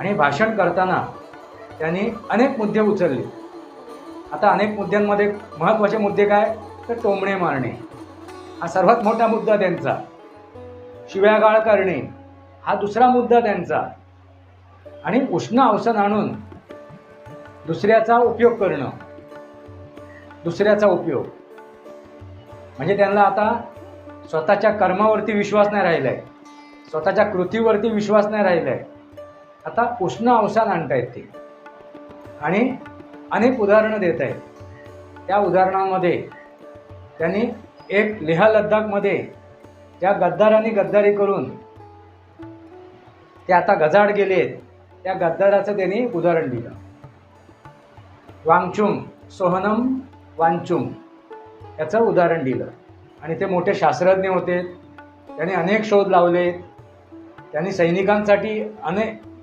आणि भाषण करताना त्यांनी अनेक मुद्दे उचलले. आता अनेक मुद्द्यांमध्ये महत्त्वाचे मुद्दे काय? तर टोमणे मारणे. हा सर्वात मोठा मुद्दा त्यांचा. शिव्यागाळ करणे. हा दुसरा मुद्दा त्यांचा. आणि उष्ण अवसान आणून दुसऱ्याचा उपयोग करणं. दुसऱ्याचा उपयोग. म्हणजे त्यांना आता स्वतःच्या कर्मावरती विश्वास नाही राहिला आहे स्वतःच्या कृतीवरती विश्वास नाही राहिला आहे आता उष्ण अवसान आणतायत ते. आणि अनेक उदाहरणं देत आहेत त्या उदाहरणामध्ये त्यांनी एक लेह लद्दाखमध्ये ज्या गद्दारांनी गद्दारी करून ते आता गजाड गेलेत त्या गद्दाराचं त्यांनी उदाहरण दिलं. वांगचुंग सोहनम वांचुंग याचं उदाहरण दिलं. आणि ते मोठे शास्त्रज्ञ होते. त्यांनी अनेक शोध लावले त्यांनी सैनिकांसाठी अनेक